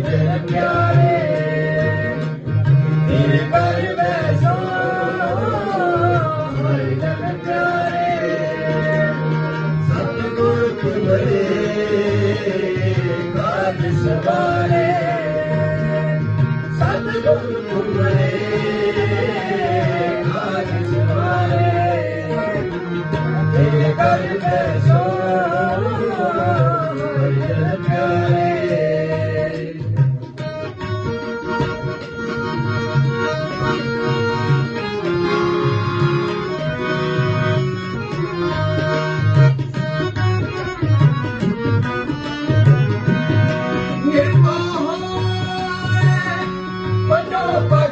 ਜਨ ਪਿਆਰੇ ਤੇਰੇ ਪਰਵੇਸ਼ੋ ਹਰਿ ਜਨ ਪਿਆਰੇ ਸਤਿਗੁਰ ਤੁਮਰੇ ਕਾਜ ਸਵਾਰੇ ਸਤਿਗੁਰ ਤੁਮਰੇ ਕਾਜ ਸਵਾਰੇ ਤੇਰੇ ਪਰਵੇਸ਼ੋ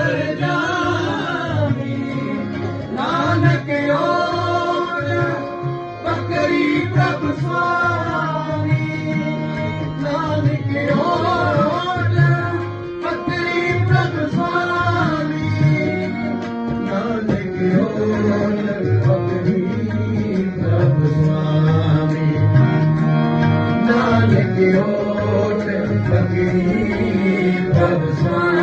ਅੰਤਰ ਜਾਮੀ ਨਾਨਕ ਓੜ ਬਕਰੀ ਪ੍ਰਭ ਸੁਆਮੀ ਨਾਨਕ ਓੜ ਬਕਰੀ ਪ੍ਰਭ ਸੁਆਮੀ ਨਾਨਕ ਓੜ ਬਕਰੀ ਪ੍ਰਭ ਸੁਆਮੀ ਨਾਨਕ ਓੜ ਬਕਰੀ ਪ੍ਰਭ ਸੁਆਮੀ